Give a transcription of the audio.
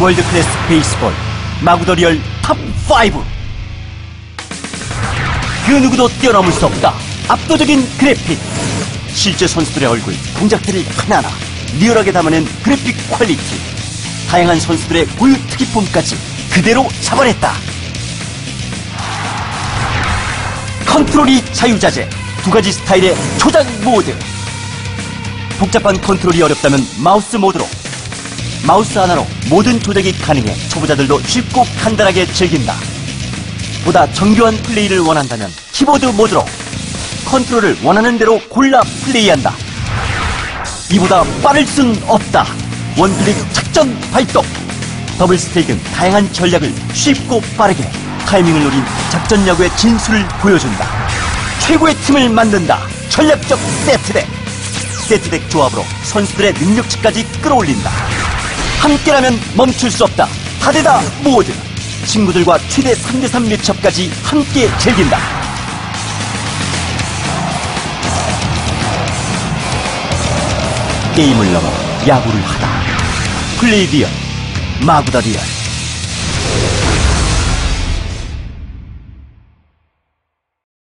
월드 클래스 베이스볼 마구더 리얼 탑5 그 누구도 뛰어넘을 수 없다. 압도적인 그래픽. 실제 선수들의 얼굴 동작들을 하나하나 리얼하게 담아낸 그래픽 퀄리티. 다양한 선수들의 고유 특이품까지 그대로 잡아냈다. 컨트롤이 자유자재. 두 가지 스타일의 초장 모드. 복잡한 컨트롤이 어렵다면 마우스 모드로 마우스 하나로 모든 조작이 가능해 초보자들도 쉽고 간단하게 즐긴다. 보다 정교한 플레이를 원한다면 키보드 모드로 컨트롤을 원하는 대로 골라 플레이한다. 이보다 빠를 순 없다. 원클릭 작전 발동. 더블 스테이크는 다양한 전략을 쉽고 빠르게 타이밍을 노린 작전 야구의 진수를 보여준다. 최고의 팀을 만든다. 전략적 세트덱. 세트덱 조합으로 선수들의 능력치까지 끌어올린다. 함께라면 멈출 수 없다. 다대다 모드. 친구들과 최대 3대3 매첩까지 함께 즐긴다. 게임을 넘어 야구를 하다. 플레이 리얼, 마구다 리얼.